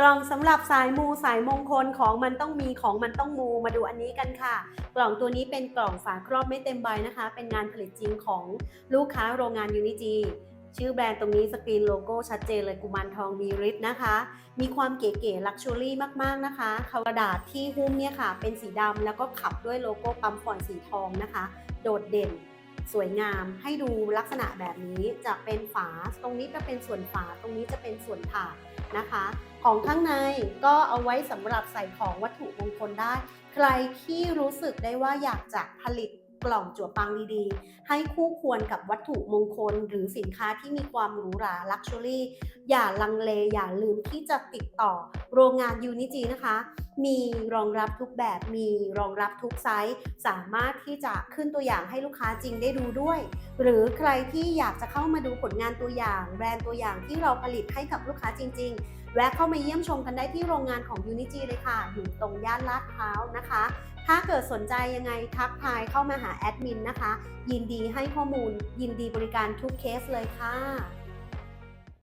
กล่องสำหรับสายมูสายมงคลของมันต้องมีของมันต้องมูมาดูอันนี้กันค่ะ กล่องตัวนี้เป็นกล่องฝาครอบไม่เต็มใบนะคะ เป็นงานผลิตจริงของลูกค้าโรงงานยูนิจีชื่อแบรนด์ตรงนี้สกรีนโลโก้ชัดเจนเลยกุมารทองมีฤทธิ์นะคะ มีความเก๋ๆลักชัวรี่มากๆนะคะกระดาษที่หุ้มเนี่ยค่ะ เป็นสีดำแล้วก็ขับด้วยโลโก้ปั๊มฟอยล์สีทองนะคะ โดดเด่น สวยงามให้ดูลักษณะแบบนี้จะเป็นฝาตรงนี้จะเป็นส่วนฝาตรงนี้จะเป็นส่วนถาดนะคะ ของข้างในก็เอาไว้สำหรับใส่ของวัตถุมงคลได้ ใครที่รู้สึกได้ว่าอยากจะผลิตกล่องจั่วปังดีๆ ให้คู่ควรกับวัตถุมงคล หรือสินค้าที่มีความหรูหราลักชัวรี่อย่าลังเลอย่าลืมที่จะติดต่อโรงงานยูนิจีนะคะ มีรองรับทุกแบบ มีรองรับทุกไซส์ สามารถที่จะขึ้นตัวอย่างให้ลูกค้าจริงได้ดูด้วย หรือใครที่อยากจะเข้ามาดูผลงานตัวอย่าง แบรนด์ตัวอย่างที่เราผลิตให้กับลูกค้าจริง ๆ แวะเข้ามาเยี่ยมชมกันได้ที่โรงงานของ Unity เลยค่ะ อยู่ตรงย่านลาดพร้าวนะคะ ถ้าเกิดสนใจยังไงทักทายเข้ามาหาแอดมินนะคะ ยินดีให้ข้อมูล ยินดีบริการทุกเคสเลยค่ะ